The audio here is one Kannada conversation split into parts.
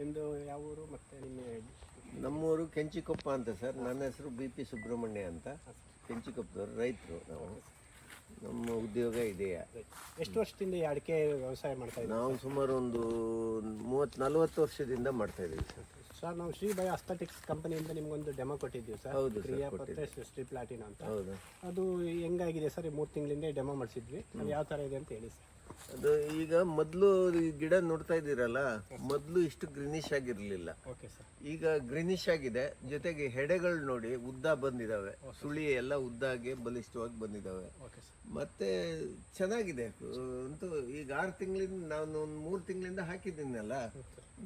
ನಿಮ್ಮದು ಯಾವ ಊರು ಮತ್ತು ನಿಮ್ಮ ನಮ್ಮೂರು ಕೆಂಚಿಕೊಪ್ಪ ಅಂತ ಸರ್. ನನ್ನ ಹೆಸರು ಬಿ ಪಿ ಸುಬ್ರಹ್ಮಣ್ಯ ಅಂತ. ಕೆಂಚಿಕೊಪ್ಪದವ್ರು ರೈತರು ನಾವು. ನಮ್ಮ ಉದ್ಯೋಗ ಇದೆಯಾ? ಎಷ್ಟು ವರ್ಷದಿಂದ ಈ ಅಡಿಕೆ ವ್ಯವಸಾಯ ಮಾಡ್ತಾ ಇದ್ದೀವಿ ನಾವು ಸುಮಾರು ಒಂದು ಮೂವತ್ತು ನಲವತ್ತು ವರ್ಷದಿಂದ ಮಾಡ್ತಾ ಇದ್ದೀವಿ ಸರ್. ಸರ್ ನಾವು ಶ್ರೀಬಯ ಅಸ್ಥೆಟಿಕ್ಸ್ ಕಂಪನಿಯಿಂದ ನಿಮ್ಗೊಂದು ಡೆಮೋ ಕೊಟ್ಟಿದ್ದೀವಿ ಸರ್ ಹೌದು ಕ್ರಿಯಾ ಸ್ಟ್ರೀ ಪ್ಲಾಟಿನ ಅಂತ. ಹೌದು. ಅದು ಹೆಂಗಾಗಿದೆ ಸರ್ ಮೂರು ತಿಂಗಳಿಂದ ಡೆಮೋ ಮಾಡಿಸಿದ್ವಿ. ಅದು ಯಾವ ಥರ ಇದೆ ಅಂತ ಹೇಳಿ ಸರ್ ಅದು ಈಗ ಮೊದಲು ಗಿಡ ನೋಡ್ತಾ ಇದ್ದೀರಲ್ಲ ಮೊದಲು ಇಷ್ಟು ಗ್ರೀನಿಶ್ ಆಗಿರಲಿಲ್ಲ. ಓಕೆ ಸರ್ ಈಗ ಗ್ರೀನಿಶ್ ಆಗಿದೆ ಜೊತೆಗೆ ಹೆಡೆಗಳು ನೋಡಿ ಉದ್ದ ಬಂದಿದಾವೆ. ಸುಳಿ ಎಲ್ಲ ಉದ್ದಾಗಿ ಬಲಿಷ್ಠವಾಗಿ ಬಂದಿದಾವೆ. ಓಕೆ ಸರ್ ಮತ್ತೆ ಚೆನ್ನಾಗಿದೆ ಅಂತೂ ಈಗ ಆರು ತಿಂಗಳಿಂದ ನಾನು ಒಂದು ಮೂರು ತಿಂಗಳಿಂದ ಹಾಕಿದ್ದೀನಲ್ಲ.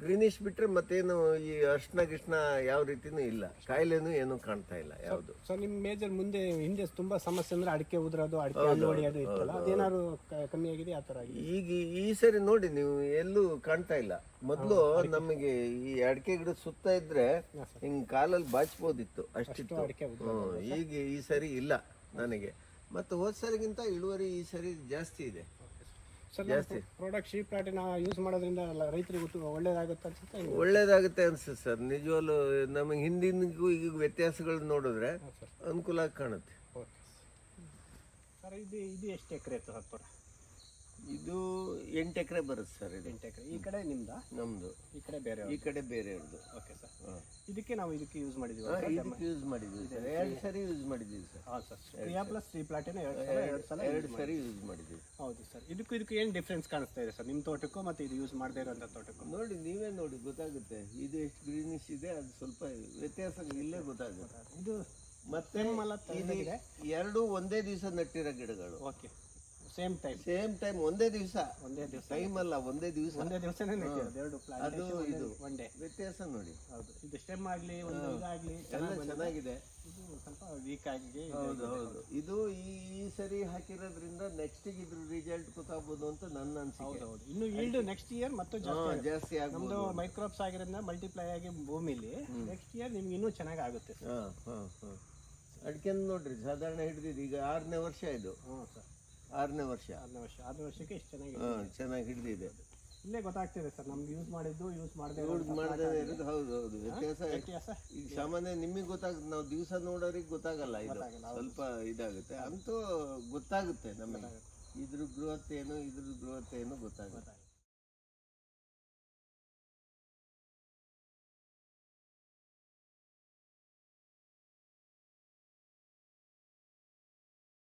ಗ್ರೀನಿಶ್ ಬಿಟ್ರೆ ಮತ್ತೇನು ಈ ಅರ್ಶನ ಗಿಷ್ಣ ಯಾವ ರೀತಿನೂ ಇಲ್ಲ. ಕಾಯಿಲೆನೂ ಏನು ಕಾಣ್ತಾ ಇಲ್ಲ ಯಾವುದು. ಸೊ ನಿಮ್ಮ ಮೇಜರ್ ಮುಂದೆ ಹಿಂದೆ ತುಂಬಾ ಸಮಸ್ಯೆ ಅಂದ್ರೆ ಅಡಿಕೆ ಉದ್ರೋದು ಅಡಿಕೆ ಹಣ್ಣು ಹೊಡೆಯೋದು ಇತ್ತಲ್ಲ ಅದೇನಾದ್ರು ಕ- ಕಮ್ಮಿ ಆಗಿದೆ ಆ ಥರ ಆಗಿದೆ? ಈಗ ಈ ಸರಿ ನೋಡಿ ನೀವು ಎಲ್ಲೂ ಕಾಣ್ತಾ ಇಲ್ಲ. ಮೊದಲು ನಮಗೆ ಈ ಅಡಿಕೆ ಗಿಡ ಸುತ್ತ ಇದ್ರೆ ಹಿಂಗ್ ಕಾಲಲ್ಲಿ ಬಾಚ್ಬೋದಿತ್ತು ಅಷ್ಟಿತ್ತು. ಅಡಿಕೆ ಹ್ಮ್. ಈಗ ಈ ಸರಿ ಇಲ್ಲ ನನಗೆ. ಮತ್ತು ಹೋದ್ ಸರಿಗಿಂತ ಇಳುವರಿ ಈ ಸರಿ ಜಾಸ್ತಿ ಇದೆ. ಸರ್ ಪ್ರಾಡಕ್ಟ್ ಶೀಪ್ ಪ್ಲಾಟಿನ ಯೂಸ್ ಮಾಡೋದ್ರಿಂದ ರೈತರಿಗೆ ಒಳ್ಳೇದಾಗುತ್ತೆ ಅನ್ಸುತ್ತೆ? ಒಳ್ಳೇದಾಗುತ್ತೆ ಅನ್ಸುತ್ತೆ ಸರ್. ನಿಜವಾಗ್ಲು ನಮಗೆ ಹಿಂದಿನಿಗೂ ಈಗ ವ್ಯತ್ಯಾಸಗಳು ನೋಡಿದ್ರೆ ಅನುಕೂಲ ಆಗಿ ಕಾಣುತ್ತೆ. ಸರ್. ಇದು ಇದು ಎಷ್ಟು ಎಕರೆ ಇತ್ತು ಹತ್ತು ಇದು ಎಂಟು ಎಕರೆ ಬರುತ್ತೆ ಸರ್ ಇದು. ಎಂಟು ಎಕರೆ. ಈ ಕಡೆ ನಿಮ್ದ? ನಮ್ದು. ಈ ಕಡೆ ಬೇರೆ ಈ ಕಡೆ ಬೇರೆಯವ್ರದ್ದು. ಓಕೆ ಸರ್ ಇದಕ್ಕೆ ನಾವು ಇದಕ್ಕೆ ಯೂಸ್ ಮಾಡಿದೀವಿ ಇದಕ್ಕೆ ಯೂಸ್ ಮಾಡಿದ್ದೀವಿ ಸರ್. ಎರಡು ಸರಿ ಯೂಸ್ ಮಾಡಿದ್ದೀವಿ ಸರ್. ಹಾಂ ಸರ್. ಕ್ರಿಯಾ ಪ್ಲಸ್ ತ್ರೀ ಪ್ಲಾಟಿನ ಎರಡು ಸಲ ಎರಡು ಸಲ ಎರಡು ಸರಿ ಯೂಸ್ ಮಾಡಿದ್ದೀವಿ ಹೌದು ಸರ್ ಇದಕ್ಕೂ ಇದಕ್ಕೆ ಏನು ಡಿಫ್ರೆನ್ಸ್ ಕಾಣಿಸ್ತಾ ಇದೆ ಸರ್ ನಿಮ್ಮ ತೋಟಕ್ಕೂ ಮತ್ತು ಇದು ಯೂಸ್ ಮಾಡದೇ ಇರೋಂಥ ತೋಟಕ್ಕೂ? ನೋಡಿ ನೀವೇ ನೋಡಿ ಗೊತ್ತಾಗುತ್ತೆ. ಇದು ಎಷ್ಟು ಗ್ರೀನಿಶ್ ಇದೆ ಅದು ಸ್ವಲ್ಪ ವ್ಯತ್ಯಾಸ ಇಲ್ಲೇ ಗೊತ್ತಾಗುತ್ತೆ. ಇದು ಮತ್ತೆ ಎರಡು ಒಂದೇ ದಿವಸ ನಟ್ಟಿರೋ ಗಿಡಗಳು. Okay same time same time ಒಂದೇ ದಿವಸ. ಒಂದೇ ದಿವಸ. ಟೈಮ್ ಅಲ್ಲ ಒಂದೇ ದಿವಸ. ಒಂದೇ ದಿವಸನೇ ನೆಟ್ಟಿರೋದು ಎರಡು ಅದು ಇದು. ಒನ್ ಡೇ ವ್ಯತ್ಯಾಸ ನೋಡಿ. ಹೌದು. ಇದು ಸ್ಟೆಮ್ ಆಗಲಿ ಒಂದು ಇದಾಗಲಿ ಎಲ್ಲ ಚೆನ್ನಾಗಿದೆ. ಇದು ಸ್ವಲ್ಪ ವೀಕ್ ಆಗಿ ಹೌದು ಹೌದು. ಇದು ಈ ಈ ಸರಿ ಹಾಕಿರೋದ್ರಿಂದ ನೆಕ್ಸ್ಟ್ ಇದ್ರ ರಿಸಲ್ಟ್ ಗೊತ್ತಾಗ್ಬೋದು ಅಂತ ನನ್ನ ಅನ್ಸಿಕೆ. ಹೌದು ಇನ್ನು ಈಲ್ಡ್ ನೆಕ್ಸ್ಟ್ ಇಯರ್ ಮತ್ತು ಜಾಸ್ತಿ ಜಾಸ್ತಿ ಆಗ್ಬೋದು. ನಮ್ದು ಮೈಕ್ರೋಬ್ಸ್ ಆಗಿರೋದ್ರಿಂದ ಮಲ್ಟಿಪ್ಲೈ ಆಗಿ ಭೂಮಿಲಿ ನೆಕ್ಸ್ಟ್ ಇಯರ್ ನಿಮ್ಗೆ ಇನ್ನೂ ಚೆನ್ನಾಗಿ ಆಗುತ್ತೆ. ಸರ್ ಅಡಿಕೆ ನೋಡ್ರಿ ಸಾಧಾರಣ ಹಿಡಿದಿದ್ದು ಈಗ ಆರನೇ ವರ್ಷ ಇದು. ಹ್ಞೂ ಸರ್. ಆರನೇ ವರ್ಷ. ಆರನೇ ವರ್ಷ. ಆರನೇ ವರ್ಷಕ್ಕೆ ಇಷ್ಟು ಚೆನ್ನಾಗಿ ಹಾ ಚೆನ್ನಾಗಿ ಹಿಡಿದಿದೆ. ಇಲ್ಲೇ ಗೊತ್ತಾಗ್ತಿದೆ ಸರ್ ನಮ್ಗೆ ಯೂಸ್ ಮಾಡಿದ್ದು ಯೂಸ್ ಮಾಡದೆ ಮಾಡದೇ ಇರೋದು ಹೌದು ಹೌದು. ವ್ಯತ್ಯಾಸ ಈಗ ಸಾಮಾನ್ಯ ನಿಮಗೆ ಗೊತ್ತಾಗುತ್ತೆ ನಾವು ದಿವಸ ನೋಡೋರಿಗೆ ಗೊತ್ತಾಗಲ್ಲ ಇದು. ಸ್ವಲ್ಪ ಇದಾಗುತ್ತೆ. ಅಂತೂ ಗೊತ್ತಾಗುತ್ತೆ ನಮಗೆ. ಇದ್ರ ಬೃಹತ್ ಏನು ಇದ್ರ ಬೃಹತ್ ಏನು ಗೊತ್ತಾಗುತ್ತೆ